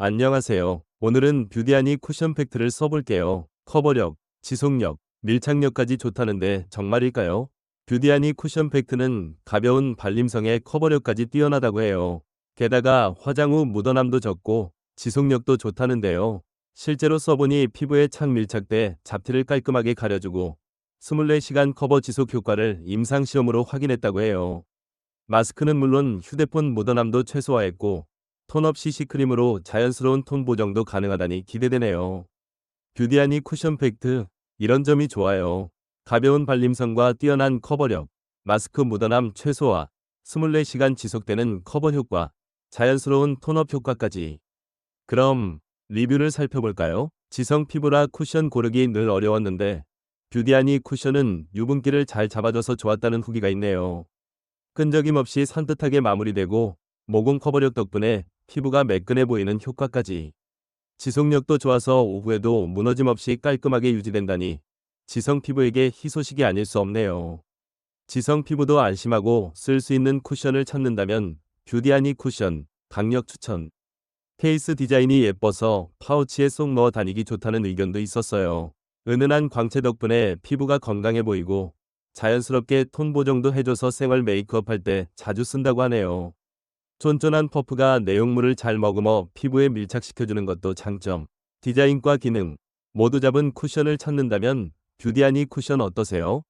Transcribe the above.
안녕하세요. 오늘은 뷰디아니 쿠션 팩트를 써볼게요. 커버력, 지속력, 밀착력까지 좋다는데 정말일까요? 뷰디아니 쿠션 팩트는 가벼운 발림성에 커버력까지 뛰어나다고 해요. 게다가 화장 후 묻어남도 적고 지속력도 좋다는데요. 실제로 써보니 피부에 착 밀착돼 잡티를 깔끔하게 가려주고 24시간 커버 지속 효과를 임상시험으로 확인했다고 해요. 마스크는 물론 휴대폰 묻어남도 최소화했고 톤 업 CC크림으로 자연스러운 톤 보정도 가능하다니 기대되네요. 뷰디아니 쿠션 팩트 이런 점이 좋아요. 가벼운 발림성과 뛰어난 커버력, 마스크 묻어남 최소화, 24시간 지속되는 커버 효과, 자연스러운 톤업 효과까지. 그럼 리뷰를 살펴볼까요? 지성 피부라 쿠션 고르기 늘 어려웠는데 뷰디아니 쿠션은 유분기를 잘 잡아줘서 좋았다는 후기가 있네요. 끈적임 없이 산뜻하게 마무리되고 모공 커버력 덕분에 피부가 매끈해 보이는 효과까지. 지속력도 좋아서 오후에도 무너짐 없이 깔끔하게 유지된다니 지성 피부에게 희소식이 아닐 수 없네요. 지성 피부도 안심하고 쓸 수 있는 쿠션을 찾는다면 뷰디아니 쿠션 강력 추천. 케이스 디자인이 예뻐서 파우치에 쏙 넣어 다니기 좋다는 의견도 있었어요. 은은한 광채 덕분에 피부가 건강해 보이고 자연스럽게 톤 보정도 해줘서 생활 메이크업 할 때 자주 쓴다고 하네요. 쫀쫀한 퍼프가 내용물을 잘 머금어 피부에 밀착시켜주는 것도 장점. 디자인과 기능 모두 잡은 쿠션을 찾는다면 뷰디아니 쿠션 어떠세요?